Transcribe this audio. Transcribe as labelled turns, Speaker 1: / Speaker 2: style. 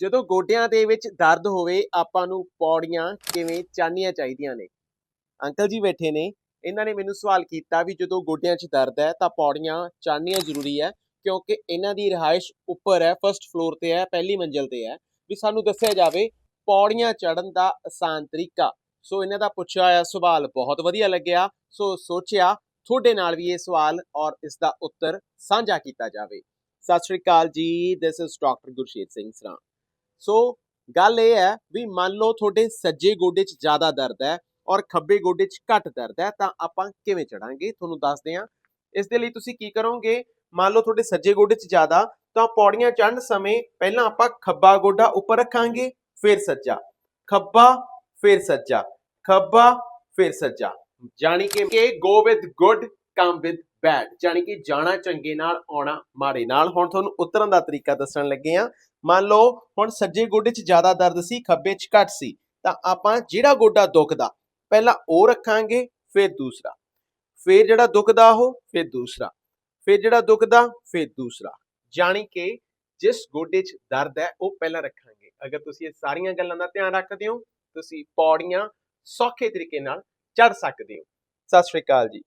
Speaker 1: ਜਦੋਂ ਗੋਡਿਆਂ ਦੇ ਵਿੱਚ ਦਰਦ ਹੋਵੇ, ਆਪਾਂ ਨੂੰ ਪੌੜੀਆਂ ਕਿਵੇਂ ਚਾਹਨੀਆਂ ਚਾਹੀਦੀਆਂ ਨੇ? ਅੰਕਲ ਜੀ ਬੈਠੇ ਨੇ, ਇਹਨਾਂ ਨੇ ਮੈਨੂੰ ਸਵਾਲ ਕੀਤਾ ਵੀ ਜਦੋਂ ਗੋਡਿਆਂ 'ਚ ਦਰਦ ਹੈ ਤਾਂ ਪੌੜੀਆਂ ਚਾਹਨੀਆਂ ਜ਼ਰੂਰੀ ਹੈ, ਕਿਉਂਕਿ ਇਹਨਾਂ ਦੀ ਰਿਹਾਇਸ਼ ਉੱਪਰ ਹੈ ਫਰਸਟ ਫਲੋਰ ਤੇ ਹੈ, ਪਹਿਲੀ ਮੰਜ਼ਲ ਤੇ ਹੈ। ਵੀ ਸਾਨੂੰ ਦੱਸਿਆ ਜਾਵੇ, ਪੌੜੀਆਂ ਚੜਨ ਦਾ ਆਸਾਨ ਤਰੀਕਾ। ਸੋ ਇਹਨਾਂ ਦਾ ਪੁੱਛਿਆ ਹੋਇਆ ਸਵਾਲ ਬਹੁਤ ਵਧੀਆ ਲੱਗਿਆ। ਸੋ ਸੋਚਿਆ ਤੁਹਾਡੇ ਨਾਲ ਵੀ ਇਹ ਸਵਾਲ ਔਰ ਇਸ ਦਾ ਉੱਤਰ ਸਾਂਝਾ ਕੀਤਾ ਜਾਵੇ। ਸਤਿ ਸ਼੍ਰੀ ਅਕਾਲ ਜੀ this is doctor Gurshet Singh Sran. So ਗੱਲ ਇਹ ਹੈ ਵੀ ਮੰਨ ਲਓ ਤੁਹਾਡੇ ਸੱਜੇ ਗੋਡੇ 'ਚ ਜ਼ਿਆਦਾ ਦਰਦ ਹੈ ਔਰ ਖੱਬੇ ਗੋਡੇ 'ਚ ਘੱਟ ਦਰਦ ਹੈ, ਤਾਂ ਆਪਾਂ ਕਿਵੇਂ ਚੜਾਂਗੇ? ਤੁਹਾਨੂੰ ਦੱਸਦੇ ਹਾਂ। ਇਸ ਦੇ ਲਈ ਤੁਸੀਂ ਕੀ ਕਰੋਗੇ? ਮੰਨ ਲਓ ਤੁਹਾਡੇ ਸੱਜੇ ਗੋਡੇ 'ਚ ਜ਼ਿਆਦਾ, ਤਾਂ ਪੌੜੀਆਂ ਚੜ੍ਹਨ ਸਮੇਂ ਪਹਿਲਾਂ ਆਪਾਂ ਖੱਬਾ ਗੋਡਾ ਉੱਪਰ ਰੱਖਾਂਗੇ, ਫਿਰ ਸੱਜਾ। ਖੱਬਾ, ਫਿਰ ਸੱਜਾ। ਖੱਬਾ, ਫਿਰ ਸੱਜਾ। ਜਾਣੀ ਕਿ go with good come with bad ਜਾਣੀ ਕਿ ਜਾਣਾ ਚੰਗੇ ਨਾਲ, ਆਉਣਾ ਮਾੜੇ ਨਾਲ। ਹੁਣ ਤੁਹਾਨੂੰ ਉਤਰਨ ਦਾ ਤਰੀਕਾ ਦੱਸਣ ਲੱਗੇ ਆ ਮੰਨ ਲਓ, ਹੁਣ ਸੱਜੇ ਗੋਡੇ 'ਚ ਜ਼ਿਆਦਾ ਦਰਦ ਸੀ, ਖੱਬੇ 'ਚ ਘੱਟ ਸੀ, ਤਾਂ ਆਪਾਂ ਜਿਹੜਾ ਗੋਡਾ ਦੁਖਦਾ, ਪਹਿਲਾਂ ਉਹ ਰੱਖਾਂਗੇ, ਫਿਰ ਦੂਸਰਾ। ਫਿਰ ਜਿਹੜਾ ਦੁਖਦਾ ਉਹ, ਫਿਰ ਦੂਸਰਾ। ਫਿਰ ਜਿਹੜਾ ਦੁਖਦਾ, ਫਿਰ ਦੂਸਰਾ। ਜਾਣੀ ਕਿ ਜਿਸ ਗੋਡੇ 'ਚ ਦਰਦ ਹੈ, ਉਹ ਪਹਿਲਾਂ ਰੱਖਾਂਗੇ। ਅਗਰ ਤੁਸੀਂ ਇਹ ਸਾਰੀਆਂ ਗੱਲਾਂ ਦਾ ਧਿਆਨ ਰੱਖਦੇ ਹੋ, ਤੁਸੀਂ ਪੌੜੀਆਂ ਸੌਖੇ ਤਰੀਕੇ ਨਾਲ ਚੜ ਸਕਦੇ ਹੋ। ਸਤਿ ਸ਼੍ਰੀ ਅਕਾਲ ਜੀ।